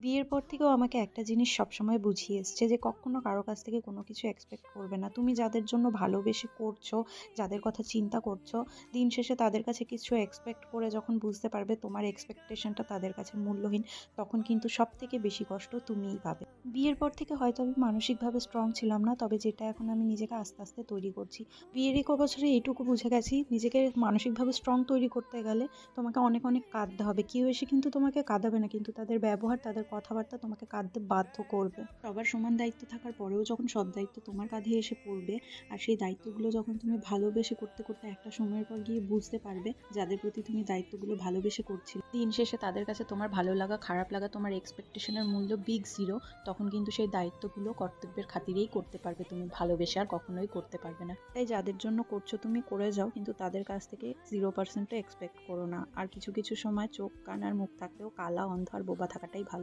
বিয়ের পর থেকেও আমাকে একটা জিনিস সবসময় বুঝিয়ে এসছে যে কখনো কারও কাছ থেকে কোনো কিছু এক্সপেক্ট করবে না। তুমি যাদের জন্য ভালোবেসে করছ, যাদের কথা চিন্তা করছ, দিন শেষে তাদের কাছে কিছু এক্সপেক্ট করে যখন বুঝতে পারবে তোমার এক্সপেকটেশনটা তাদের কাছে মূল্যহীন, তখন কিন্তু সব থেকে বেশি কষ্ট তুমিই পাবে। বিয়ের পর থেকে হয়তো আমি মানসিকভাবে স্ট্রং ছিলাম না, তবে যেটা এখন আমি নিজেকে আস্তে আস্তে তৈরি করছি। বিয়ের এক বছরে এইটুকু বুঝে গেছি, নিজেকে মানসিকভাবে স্ট্রং তৈরি করতে গেলে তোমাকে অনেক অনেক কাঁদতে হবে। কেউ এসে কিন্তু তোমাকে কাঁদাবে না, কিন্তু তাদের ব্যবহার তাদের কথাবার্তা তোমাকে কাঁদতে বাধ্য করবে। সবার সমান দায়িত্ব থাকার পরেও যখন সব দায়িত্ব তোমার কাঁধে এসে পড়বে আর সেই দায়িত্বগুলো যখন তুমি ভালোবেসে করতে করতে একটা সময়ের পর গিয়ে বুঝতে পারবে যাদের প্রতি তুমি দায়িত্বগুলো ভালোবেসে করছিলে। দিন শেষে তাদের কাছে তোমার ভালো লাগা, খারাপ লাগা, তোমার এক্সপেকটেশনের মূল্য বিগ জিরো তখন কিন্তু সেই দায়িত্বগুলো কর্তব্যের খাতিরেই করতে পারবে তুমি। ভালোবেসে আর কখনোই করতে পারবে না। তাই যাদের জন্য করছ তুমি করে যাও, কিন্তু তাদের কাছ থেকে জিরো পার্সেন্টও এক্সপেক্ট করো না। আর কিছু কিছু সময় চোখ, কান আর মুখ থাকলেও কালা, অন্ধ আর বোবা থাকাটাই ভালো।